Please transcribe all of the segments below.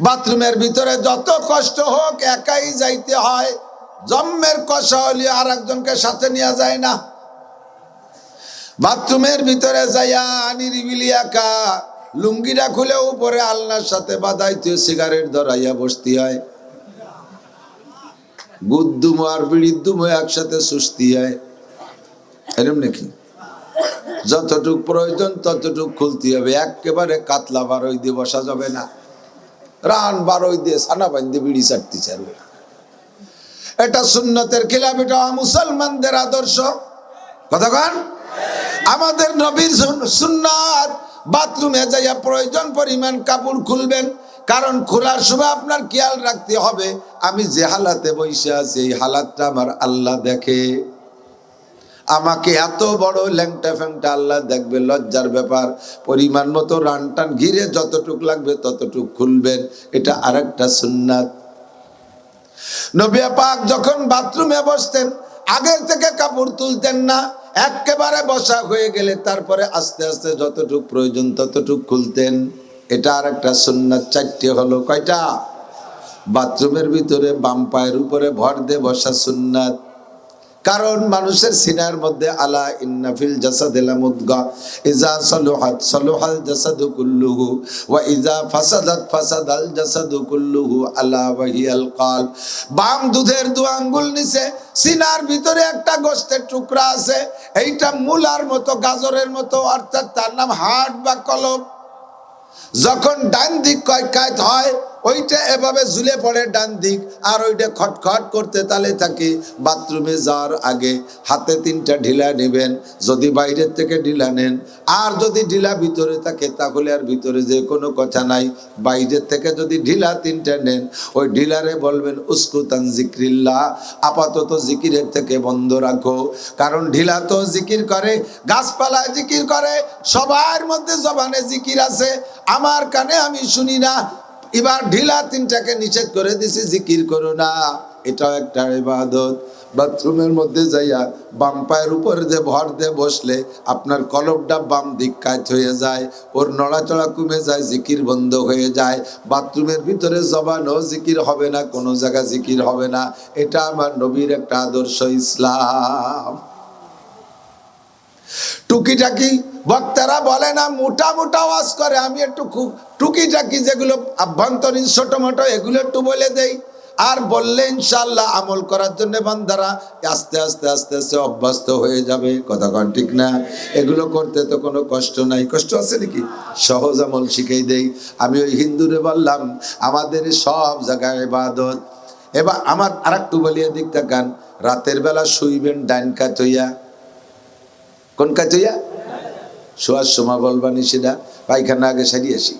বাথরুমের ভিতরে যত কষ্ট হোক একাই যাইতে হয়। জম্মের কষা হলে আর একজনকে সাথে নেওয়া যায় না। বাথরুমের ভিতরে যাইয়া নিরিবিলি একা লুঙ্গিটা খুলে উপরে আল্লাহর সাথে বাদাইতে সিগারেট ধরাইয়া বসতে হয়। গুদ্দুম আর বিড়িদ্দুম একসাথে সুস্তি হয়। এরম নাকি? যতটুক প্রয়োজন ততটুক খুলতে হবে। একেবারে কাতলা বারোই দিয়ে বসা যাবে না। রান বারোই দিয়ে সানা বান্ধে বিড়ি চাটতে চারবে এটা সুন্নতের খিলাফ, এটা মুসলমানদের আদর্শ। কতক্ষণ আমাদের নবীর সুন- সুন্নাত বাথরুমে যাইয়া প্রয়োজন পরিমাণ কাপড় খুলবেন, কারণ খোলার সময় আপনার খেয়াল রাখতে হবে। আমি যে হালাতে বসে আছি, এই হালাতটা আমার আল্লাহ দেখে। আমাকে এত বড় ল্যাংটা ফ্যাংটা আল্লাহ দেখবে, লজ্জার ব্যাপার। পরিমাণ মতো রান টান ঘিরে যতটুক লাগবে ততটুক খুলবেন। এটা আর একটা সুন্নাত পাক যখন বাথরুমে বসতেন, আগের থেকে কাপড় তুলতেন না, একেবারে বসা হয়ে গেলে তারপরে আস্তে আস্তে যতটুক প্রয়োজন ততটুক খুলতেন। এটা আর একটা সুন্নাত, চারটে হলো কয়টা? বাথরুমের ভিতরে বাম পায়ের উপরে ভর দিয়ে বসা সুন্নাত। কারণ মানুষের সিনার মধ্যে আলা ইন্নাফিল জাসাদিলা মুদগা ইজা সলুহাত, সলুহাল জাসাদু কুল্লুহু, ওয়া ইজা ফাসাদাত ফাসাদাল জাসাদু কুল্লুহু আলা ওয়াহিয়াল কাল। বাম দুধের দু আঙ্গুল নিচে, সিনার ভিতরে একটা গোস্তের টুকরা আছে, এইটা মূলার মতো, গাজরের মতো, অর্থাৎ তার নাম হাট বা কলম। যখন ডান দিক কয়কাত হয় ওইটা এভাবে ঝুলে পড়ে ডান দিক, আর ওইটা খটখট করতে তালে থাকে। বাথরুমে যাওয়ার আগে হাতে তিনটা ঢিলা নেবেন, যদি বাইরের থেকে ঢিলা নেন। আর যদি ঢিলা ভিতরে থাকে, তাহলে আর ভিতরে যে কোনো কথা নাই। বাইরের থেকে যদি ঢিলা তিনটা নেন, ওই ঢিলারে বলবেন, উস্কুতান জিক্রিল্লা, আপাতত জিকিরের থেকে বন্ধ রাখো। কারণ ঢিলা তো জিকির করে গাছপালায় জিকির করে, সবার মধ্যে জবানে জিকির আছে। আমার কানে আমি শুনি না এবার ঢিলা তিনটাকে নিষেধ করে দিছি, জিকির করো না। এটাও একটা ইবাদত। বাথরুমের মধ্যে যাইয়া বাম পায়ের উপরে যে ভর দিয়ে বসলে আপনার কলবটা বাম দিক কাজ হয়ে যায়, ওর নড়াচড়া কমে যায়, জিকির বন্ধ হয়ে যায়। বাথরুমের ভিতরে জবানও জিকির হবে না, কোনো জায়গা জিকির হবে না। এটা আমার নবীর একটা আদর্শ ইসলাম। টুকিটাকি বক্তারা বলে না, মোটা মোটা ওয়াজ করে। আমি একটু খুব টুকিটাকি যেগুলো আভ্যন্তরীণ মোটো, এগুলো একটু বলে দেই। আর বললে ইনশাল্লাহ আমল করার জন্য বান্দারা আস্তে আস্তে আস্তে আস্তে অভ্যস্ত হয়ে যাবে। কতক্ষণ ঠিক না? এগুলো করতে তো কোনো কষ্ট নাই। কষ্ট আছে নাকি? সহজ আমল শিখেই দেই। আমি ওই হিন্দুরে বললাম, আমাদের সব জায়গায় ইবাদত। এবার আমার আর একটু বলিয়ে দিক তাকান। রাতের বেলা শুইবেন ডাইন কাতইয়া কোন কাতইয়া শোয়ার সময় বলবানি সেটা, পায়খানা আগে সারিয়ে আসি।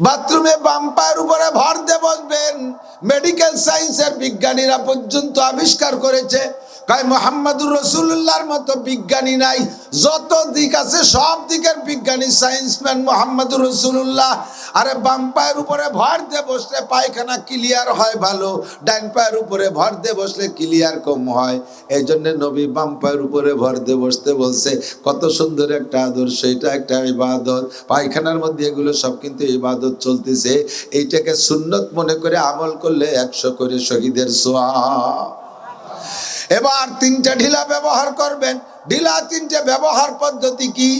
বাথরুমে বাম্পার উপরে ভর দিয়ে বসবেন। মেডিকেল সায়েন্সের বিজ্ঞানীরা পর্যন্ত আবিষ্কার করেছে কয়, মোহাম্মদুর রসুল্লাহর মতো বিজ্ঞানী নাই। যত দিক আছে, সব দিকের বিজ্ঞানী সায়েন্সম্যান মোহাম্মদুর রসুল্লাহ আরে, বাম পায়ের উপরে ভর দিয়ে বসলে পায়খানা ক্লিয়ার হয় ভালো। ডান পায়ের উপরে ভর দিয়ে বসলে ক্লিয়ার কম হয়। এই জন্য নবী বাম পায়ের উপরে ভর দিয়ে বসতে বলছে, কত সুন্দর একটা আদর্শ, এটা একটা ইবাদত। পায়খানার মধ্যে এগুলো সব কিন্তু ইবাদত চলতেছে। এইটাকে সুন্নত মনে করে আমল করলে একশো করে শহীদের সোয়া এবার তিনটা ঢিলা ব্যবহার করবেন। ঢিলা তিনটে ব্যবহার পদ্ধতি কি?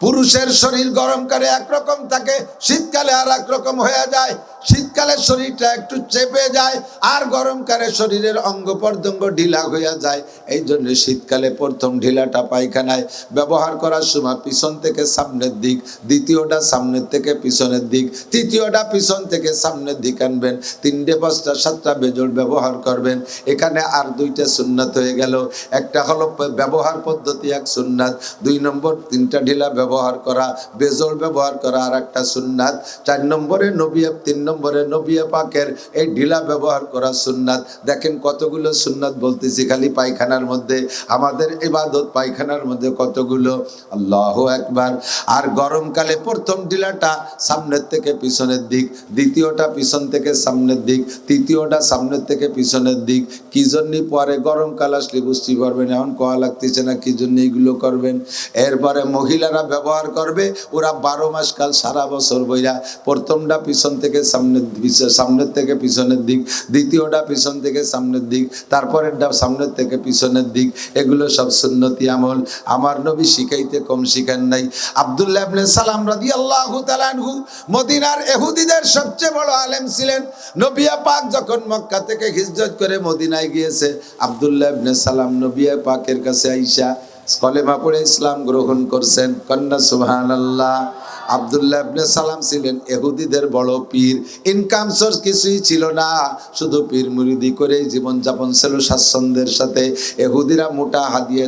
পুরুষের শরীর গরমকালে একরকম থাকে, শীতকালে আর একরকম হয়ে যায়। শীতকালে শরীরটা একটু চেপে যায় আর গরমকালে শরীরের অঙ্গ প্রত্যঙ্গ ঢিলা হয়ে যায়। এই জন্য শীতকালে প্রথম ঢিলাটা পায়খানায় ব্যবহার করার সময় পিছন থেকে সামনের দিক, দ্বিতীয়টা সামনের থেকে পিছনের দিক, তৃতীয়টা পিছন থেকে সামনের দিক আনবেন। তিনটে, পাঁচটা, সাতটা বেজল ব্যবহার করবেন। এখানে আর দুইটা সুন্নাত হয়ে গেল। একটা হলো ব্যবহার পদ্ধতি এক সুন্নাত, দুই নম্বর তিনটা ঢিলা ব্যবহার করা, বেজল ব্যবহার করা আর একটা সুন্নাত, চার নম্বরে নবী তিন নম্বর নম্বরে নবিয়া পাকের এই ঢিলা ব্যবহার করা সুন্নাত। দেখেন কতগুলো সুন্নাত বলতেছি খালি পায়খানার মধ্যে। আমাদের ইবাদত পায়খানার মধ্যে কতগুলো? আল্লাহ একবার আর গরমকালে প্রথম ঢিলাটা সামনের থেকে পিছনের দিক, দ্বিতীয়টা পিছন থেকে সামনের দিক, তৃতীয়টা সামনের থেকে পিছনের দিক। কি জন্যই পরে গরমকাল আসলে বুঝতে পারবেন, এখন কোয়া লাগতেছে না, কি জন্য এগুলো করবেন? এরপরে মহিলারা ব্যবহার করবে, ওরা বারো মাস কাল সারা বছর বইরা প্রথমটা পিছন থেকে সামনের সামনের থেকে পিছনের দিক, দ্বিতীয়টা পিছন থেকে সামনের দিক, তারপরেরটা সামনের থেকে পিছনের দিক, এগুলো সব সুন্নতি আমল। আমার নবী শিখাইতে কম শিখান নাই। আব্দুল্লাহ ইবনে সালাম রাদিয়াল্লাহু তাআলা আনহু মদিনার এহুদিদের সবচেয়ে বড় আলেম ছিলেন। নবিয়া পাক যখন মক্কা থেকে হিজরত করে মদিনায় গিয়েছে, আব্দুল্লাহ ইবনে সালাম নবিয়া পাকের কাছে আইসা কলেমা পড়ে ইসলাম গ্রহণ করছেন। কন্যা সুবহানাল্লাহ। আব্দুল্লাহ ইবনে সালাম ছিলেন এহুদিদের বড় পীর। ইনকাম সোর্স কিছুই ছিল না। শুধু পীর মুরিদি করে জীবন যাপন ছিল স্বাচ্ছন্দ্যের সাথে। এহুদিরা মোটা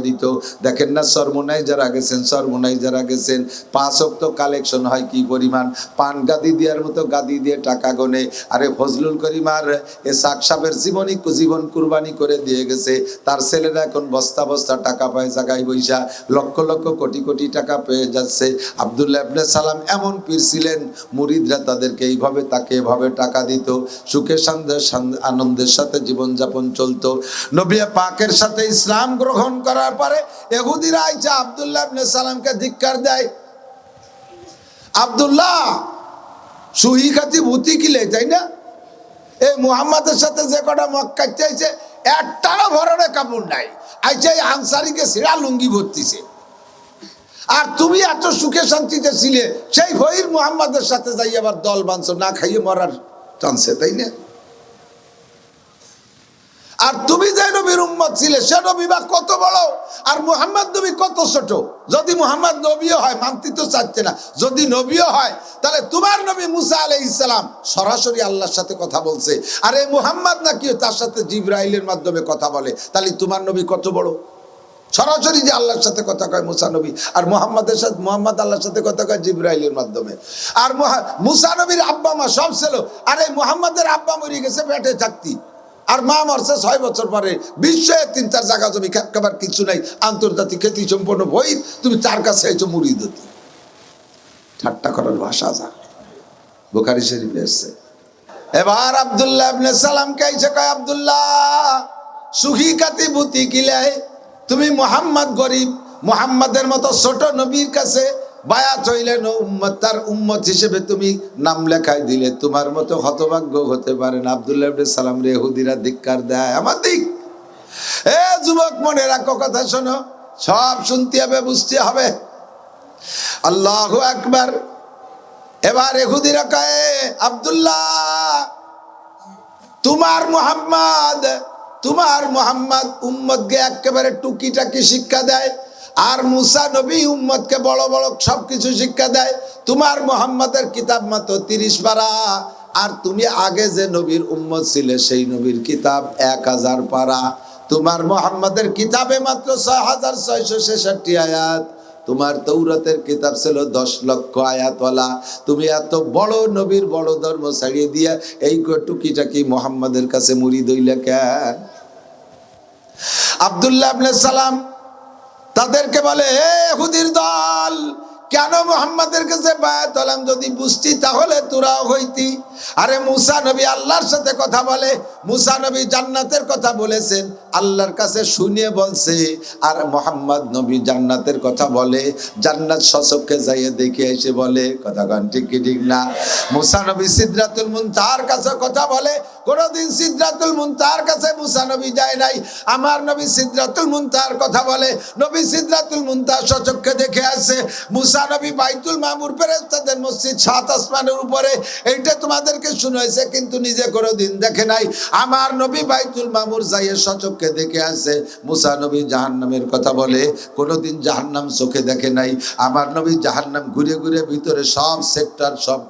দিত। দেখেন না সরমোনাই যারা গেছেন সরমোনাই যারা গেছেন। পাঁচ অক্ত কালেকশন হয় কি পরিমাণ? পান গাদি দেওয়ার মতো গাদি দিয়ে টাকা গনে। আরে ফজলুল করিমার এ সাকসাবের জীবনী জীবন কুরবানি করে দিয়ে গেছে। তার ছেলেরা এখন বস্তা বস্তা টাকা পায় জায়গায় বৈশা লক্ষ লক্ষ কোটি কোটি টাকা পেয়ে যাচ্ছে। আবদুল্লাহ সালাম এমন পীর ছিলেন, মুরিদরা তাদেরকে এইভাবে তাকে এভাবে টাকা দিত। সুখে শান্তি আনন্দের সাথে জীবনযাপন চলতো। নবিয়া পাকের সাথে ইসলাম গ্রহণ করার পরে এহুদিরা আইসা আবদুল্লাহ ইবনে সালামকে ধিক্কার দেয়। আবদুল্লাহ, সুহি খাতি ভূতি কিলে তাই না? এই মুহাম্মাদের সাথে যে কটা মক্কা চাইছে একটারও ভরণে কাপড় নাই। আইছে এই আনসারিকে সিরা লুঙ্গি ভর্তিছে। আর তুমি এত সুখে শান্তিতে ছিলে, সেই ভৈর মুহাম্মাদের সাথে যাই আবার দল বাঁধছো না খাইয়ে মরার চান্সে তাই না? আর তুমি যে নবীর উম্মত ছিলে, সে নবী বা কত বড়, আর মুহাম্মদ নবী কত ছোট? যদি মুহাম্মদ নবীও হয়, মানতে তো চাচ্ছে না। যদি নবীও হয়, তাহলে তোমার নবী মুসা আলাই ইসলাম সরাসরি আল্লাহর সাথে কথা বলছে। আর এই মুহাম্মদ নাকি তার সাথে জিব্রাইলের মাধ্যমে কথা বলে, তাহলে তোমার নবী কত বড়? সরাসরি যে আল্লাহর সাথে কথা কয় মুসানবী আর মোহাম্মদের সাথে মোহাম্মদ আল্লাহর সাথে কথা কয় জিব্রাইলের মাধ্যমে। আর মুসানবীর মুসা আব্বা, মা সব ছিল। আর এই মোহাম্মদের আব্বা মরে গেছে পেটে থাকতি আর মা মরছে ছয় বছর পরে। বিশ্বে তিন চার জায়গা জমি খাবার কিছু নাই। আন্তর্জাতিক খ্যাতি সম্পন্ন বই তুমি তার কাছে এসে মুড়ি দিতি ঠাট্টা করার ভাষা যা। বোখারি শরীফে এসছে এবার আব্দুল্লাহ ইবনে সালাম কাইছে কয় আব্দুল্লাহ, সুখী কাতি বুতি কিলাই তুমি মোহাম্মদ গরিব, মোহাম্মদের মতো ছোট নবীর কাছে হইলেন উম্মত, তার উম্মত হিসেবে তুমি নাম লেখাই দিলে। তোমার মতো হতভাগ্য হতে পারে না। আব্দুল্লাহ সালাম রে হুদিরা ধিক্কার দেয়। আমার দিক। এ যুবক, মনে রাখো কথা শোনো। সব শুনতে হবে, বুঝতে হবে। আল্লাহ একবার এবার এহুদিরা কয়ে আব্দুল্লাহ, তোমার মোহাম্মদ তোমার মোহাম্মদ উম্মদকে একেবারে টুকিটাকি শিক্ষা দেয়, আর মুসা নবী উম্মদকে বড় বড় সব কিছু শিক্ষা দেয়। তোমার মোহাম্মদের কিতাব মাত্র তিরিশ পারা, আর তুমি আগে যে নবীর উম্মত ছিলে সেই নবীর কিতাব এক হাজার পারা। তোমার মোহাম্মদের কিতাবে মাত্র ছয় হাজার ছয়শো ছেষট্টি আয়াত। তোমার তৌরতের কিতাব ছিল দশ লক্ষ আয়াতওয়ালা। তুমি এত বড় নবীর বড় ধর্ম ছাড়িয়ে দিয়া এই টুকিটাকি মোহাম্মদের কাছে মুড়ি দইলে কেন আবদুল্লাহ আবনে সালাম তাদেরকে বলে হে হুদির দল, কেন মোহাম্মদের কাছে বায়াত হলাম যদি বুঝতি তাহলে তোরাও হইতি। আরে মুসা নবী আল্লাহর সাথে কথা বলে, মুসা নবী জান্নাতের কথা বলেছেন। আল্লাহর কাছে শুনিয়ে বলছে, আর মোহাম্মদ নবী জান্নাতের কথা বলে, জান্নাত সচক্ষে যাইয়ে দেখে এসে বলে, কথা কন ঠিক কি ঠিক না? মুসা নবী সিদ্ধাতুল মুনতাহার কাছে কথা বলে, কোনোদিন সিদ্ধাতুল মুনতাহার কাছে মুসা নবী যায় নাই। আমার নবী সিদ্ধাতুল মুনতাহার কথা বলে, নবী সিদ্ধাতুল মুনতাহার সচক্ষে দেখে আসে, মুসা নবী বাইতুল মামুর ফেরেশতাদের মসজিদ সাত আসমানের উপরে, এইটা তোমাদেরকে শুনেছে কিন্তু নিজে কোনোদিন দেখে নাই। আমার নবী বাইতুল মামুর যাইয়ে সচক্ষে দেখে আসে। মুসা নবী জাহান্নামের কথা বলে, কোনোদিন জাহান্নাম চোখে দেখে নাই। আমার নবী জাহান্নাম ঘুরে ঘুরে ভিতরে সব সেক্টর সব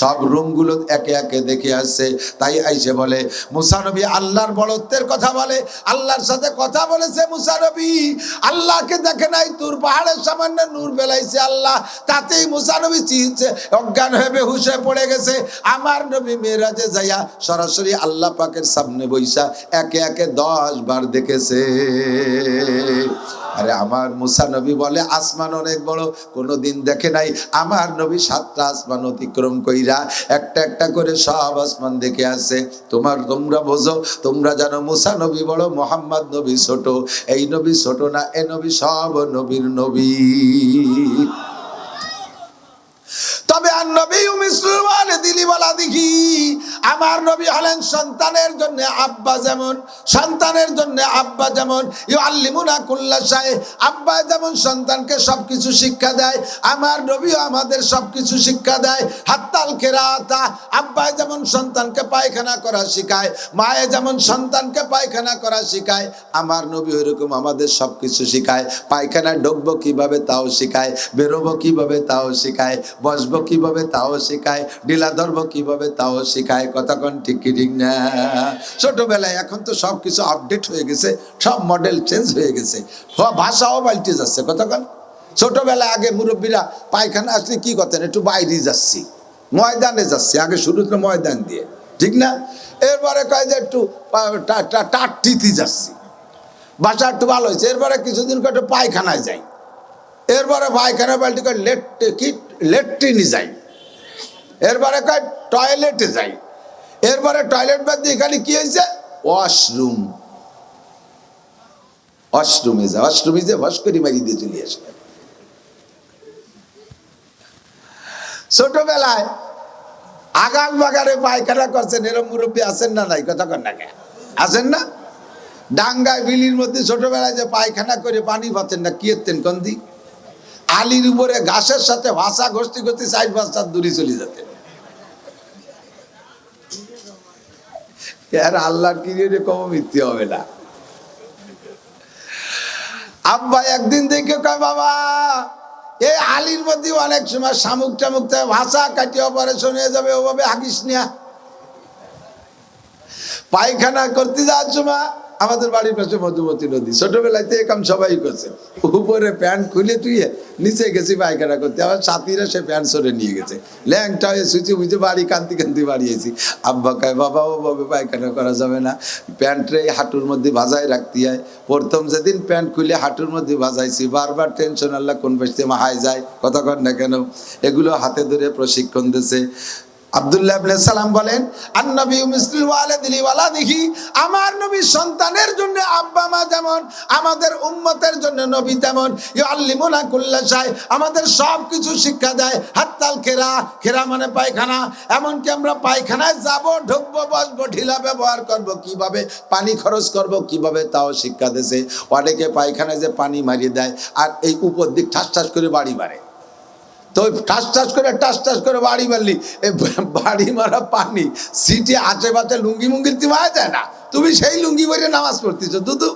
সব রুমগুলো একে একে দেখে আসছে তাই আইসে বলে, মুসা নবী আল্লাহর বড়ত্বের কথা বলে, আল্লাহর সাথে কথা বলেছে মুসা নবী। আল্লাহকে দেখে নাই, তোর পাহাড়ের সামান্য নূর বেলাইছে আল্লাহ। তাতেই মুসা নবী চিনছে, অজ্ঞান হয়ে বেহুশ হয়ে পড়ে গেছে। আমার নবী মেয়েরাজে যাইয়া সরাসরি আল্লাহ পাকের সামনে বইসা, একে একে দশ বার দেখেছে। আরে আমার মুসা নবী বলে, আসমান অনেক বড় কোনো দিন দেখে নাই। আমার নবী সাতটা আসমান অতিক্রম কইরা একটা একটা করে সব আসমান দেখে আসে। তোমার তোমরা বোঝো, তোমরা জানো মুসা নবী বড়, মোহাম্মদ নবী ছোট। এই নবী ছোট না, এ নবী সব নবীর নবী। তবে আর নবী মুসলমান দিলি বলা দেখি। আমার নবী হলেন সন্তানের জন্য আব্বা যেমন, সন্তানের জন্য আব্বা যেমন। ইউ আল্লিমুনা কুল্লা সাহে আব্বা যেমন সন্তানকে সবকিছু শিক্ষা দেয়, আমার নবীও আমাদের সবকিছু শিক্ষা দেয়। হাত্তাল কেরাতা, আব্বা যেমন সন্তানকে পায়খানা করা শিখায়, মায়ে যেমন সন্তানকে পায়খানা করা শিখায়, আমার নবী ওইরকম আমাদের সবকিছু শিখায়। পায়খানায় ঢুকবো কীভাবে তাও শিখায়, বেরোবো কীভাবে তাও শিখায়, বসবো কীভাবে তাও শেখায়? ডিলা ধরবো কীভাবে তাও শেখায়? কতক্ষণ ঠিক ঠিক না? ছোটবেলায় এখন তো সব কিছু আপডেট হয়ে গেছে, সব মডেল চেঞ্জ হয়ে গেছে। ভাষাও পাল্টে যাচ্ছে কতক্ষণ ছোটবেলায় আগে মুরব্বীরা পায়খানা আসলে কি করতেন? একটু বাইরে যাচ্ছি, ময়দানে যাচ্ছি, আগে শুরুতে ময়দান দিয়ে, ঠিক না? এরপরে কয় যে একটু টাট্টিতে যাচ্ছি। বাসা একটু ভালো হয়েছে, এরপরে কিছুদিন একটু পায়খানায় যাই। এরপরে পায়খানা বাল্টি করে লেট কি লেট্রিনে যাই। এরপরে কয়, টয়লেটে যাই। এরপরে টয়লেট বাদ দিয়ে এখানে কি হয়েছে? ওয়াশরুম। ওয়াশরুমে যা, ওয়াশরুমে যে ভস করে মারি দিয়ে চলে আসে। ছোটবেলায় আগাল বাগারে পায়খানা করছেন, এরম মুরব্বী আছেন না নাই? কথা কন না? আছেন না? ডাঙ্গায় বিলির মধ্যে ছোটবেলায় যে পায়খানা করে পানি পাচ্ছেন না, কি এতেন কোন দিক? আলির উপরে ঘাসের সাথে ভাষা ঘষতে ঘষতে সাইড ভাষা দূরে চলে যেতে। আর আল্লাহ কিনে কম মিথ্যে হবে না। আব্বা একদিন দেখে কয়, বাবা এই আলির মধ্যে অনেক সময় শামুক টামুক ভাষা কাটিয়ে অপারেশন হয়ে যাবে, ওভাবে হাগিস নিয়া পায়খানা করতে যাওয়ার সময় আমাদের বাড়ির পাশে মধুমতি নদী। ছোটবেলায় তো এরকম সবাই করছে। উপরে প্যান্ট খুলে তুই নিচে গেছি পায়খানা করতে। আমার সাথীরা সে প্যান্ট সরে নিয়ে গেছে। ল্যাংটা হয়ে সুচি বুঝে বাড়ি কান্তি কান্তি বাড়িয়েছি। আব্বা কয়, বাবা ও, বাবা, পায়খানা করা যাবে না। প্যান্টরে হাঁটুর মধ্যে ভাজায় রাখতে হয়। প্রথম যেদিন প্যান্ট খুলে হাঁটুর মধ্যে ভাজাইছি, বারবার টেনশন আল্লাহ কোন পাশে মাহায় যায়, কথা কর না কেন? এগুলো হাতে ধরে প্রশিক্ষণ দিছে। আব্দুল্লাহ ইবনে সালাম বলেন মিসলিল ওয়ালিদি ওয়ালাদিহি আমার নবী সন্তানের জন্য আব্বা, মা যেমন, আমাদের উম্মতের জন্য নবী তেমন। আমাদের সব কিছু শিক্ষা দেয়। হাততাল খেরা খেরা মানে পায়খানা। এমনকি আমরা পায়খানায় যাব, ঢুকবো, বসবো, ঢিলা ব্যবহার করব, কীভাবে পানি খরচ করব, কীভাবে তাও শিক্ষা দেশে অনেকে পায়খানায় যে পানি মারিয়ে দেয়, আর এই উপর দিক ঠাস ঠাস করে বাড়ি মারে। তো টাস টাস করে, টাস টাস করে বাড়ি মারলি। বাড়ি মারা পানি। সিটি বাচে লুঙ্গি মুঙ্গি তিমায় যায় না। তুমি সেই লুঙ্গি বইয়ে নামাজ পড়তেছো, দুদু।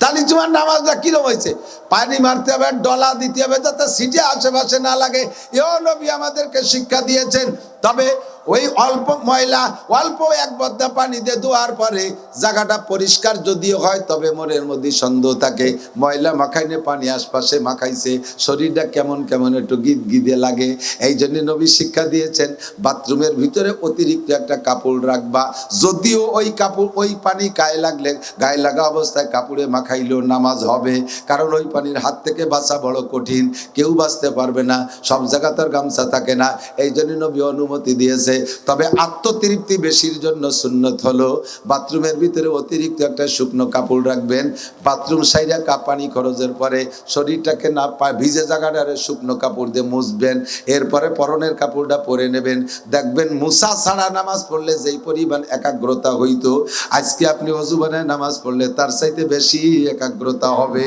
তাহলে তোমার নামাজটা কিরম হয়েছে? পানি মারতে হবে, ডলা দিতে হবে, যাতে সিটে আশেপাশে না লাগে। এও নবী আমাদেরকে শিক্ষা দিয়েছেন তবে ওই অল্প ময়লা, অল্প এক পানি দিয়ে ধোয়ার পরে জায়গাটা পরিষ্কার যদিও হয়, তবে মনের মধ্যে সন্দেহ থাকে। ময়লা মাখাইনে পানি আশপাশে মাখাইছে, শরীরটা কেমন কেমন একটু গীত গিদে লাগে। এই জন্য নবী শিক্ষা দিয়েছেন, বাথরুমের ভিতরে অতিরিক্ত একটা কাপড় রাখবা। যদিও ওই কাপড়, ওই পানি গায়ে লাগলে, গায়ে লাগা অবস্থায় কাপড়ে মাখাইলেও নামাজ হবে, কারণ ওই পানির হাত থেকে বাঁচা বড় কঠিন, কেউ বাঁচতে পারবে না, সব জায়গা তার গামছা থাকে না। এই জন্য নবী অনুমতি দিয়েছে। তবে আত্মতৃপ্তি বেশির জন্য সুন্নত হলো। বাথরুমের ভিতরে অতিরিক্ত একটা শুকনো কাপড় রাখবেন। বাথরুম সাইডে কাপানি খরচের পরে শরীরটাকে না পা ভিজে জায়গাটারে শুকনো কাপড় দিয়ে মুছবেন। এরপরে পরনের কাপড়টা পরে নেবেন। দেখবেন মুসা ছাড়া নামাজ পড়লে যেই পরিমাণ একাগ্রতা হইতো, আজকে আপনি অজুবানে নামাজ পড়লে তার চাইতে বেশি একাগ্রতা হবে।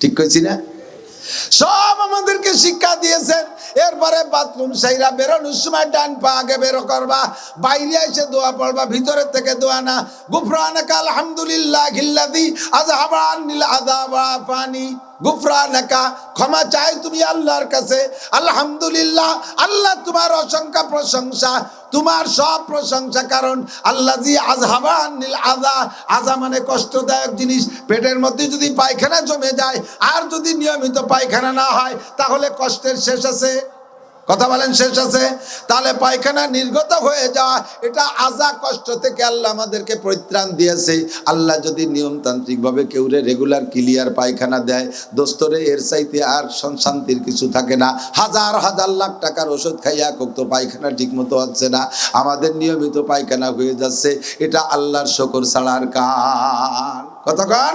ঠিক কইছি না? সব আমাদেরকে শিক্ষা দিয়েছেন। এরপরে বাথরুম সাইরা বেরোনোর সময় ডান পা আগে বেরো করবা, বাইরে এসে দোয়া পড়বা, ভিতরের থেকে দোয়া না। গুফরানাকা আলহামদুলিল্লাহ গিল্লাদি আজহাবান নীল আযাবা পানি গুফরানাকা, ক্ষমা চাই তুমি আল্লাহর কাছে। আলহামদুলিল্লাহ, আল্লাহ তোমার অসংখ্য প্রশংসা, তোমার সব প্রশংসা, কারণ আল্লাহ জি আজহাবান নীল আজা আজা মানে কষ্টদায়ক জিনিস। পেটের মধ্যে যদি পায়খানা জমে যায়, আর যদি নিয়মিত পায়খানা না হয়, তাহলে কষ্টের শেষ আছে। কথা বলেন, শেষ আছে? তাহলে পায়খানা নির্গত হয়ে যাওয়া, এটা আজা কষ্ট থেকে আল্লাহ আমাদেরকে পরিত্রাণ দিয়েছে। আল্লাহ যদি নিয়মতান্ত্রিকভাবে কেউরে রেগুলার ক্লিয়ার পায়খানা দেয়, দোস্তরে এর চাইতে আর শান্তির কিছু থাকে না। হাজার হাজার লাখ টাকার ওষুধ খাইয়া কোক তো পায়খানা ঠিক মতো হচ্ছে না। আমাদের নিয়মিত পায়খানা হয়ে যাচ্ছে, এটা আল্লাহর শকর ছাড়ার কার? কতক্ষণ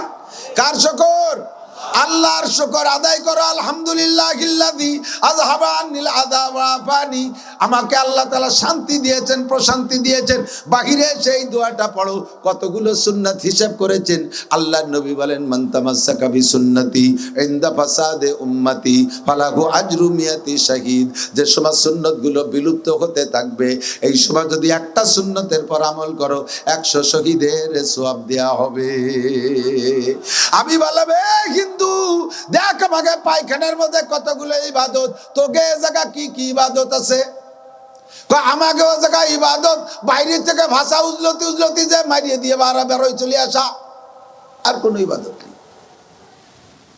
কার শকর? আল্লাহর শুকর আদায় করো, আলহামদুলিল্লাহ আদাবানি আমাকে আল্লাহ তাআলা শান্তি দিয়েছেন, প্রশান্তি দিয়েছেন। বাহিরে সেই দোয়াটা পড়ো, কতগুলো সুন্নাত হিসাব করেছেন। আল্লাহ নবী বলেন, মান তামাসসাকা বি সুন্নতি ইনদা ফাসাদে উম্মতি, ফালাহু আজরু মিয়াতি শাহিদ। যে সময় সুন্নতগুলো বিলুপ্ত হতে থাকবে, এই সময় যদি একটা সুন্নতের পর আমল করো, একশো শহীদের সোয়াব দেওয়া হবে। আমি বললাম, "এ হিন্দু দেখ আমাকে পায়খানার মধ্যে কতগুলো ইবাদত। তোকে এ জায়গা কি কি ইবাদত আছে? আমাকে ও জায়গা ইবাদত বাইরে থেকে ভাষা উজলতি উজলতি যে মারিয়ে দিয়ে বারা বেরোয় চলে আসা। আর কোনো ইবাদত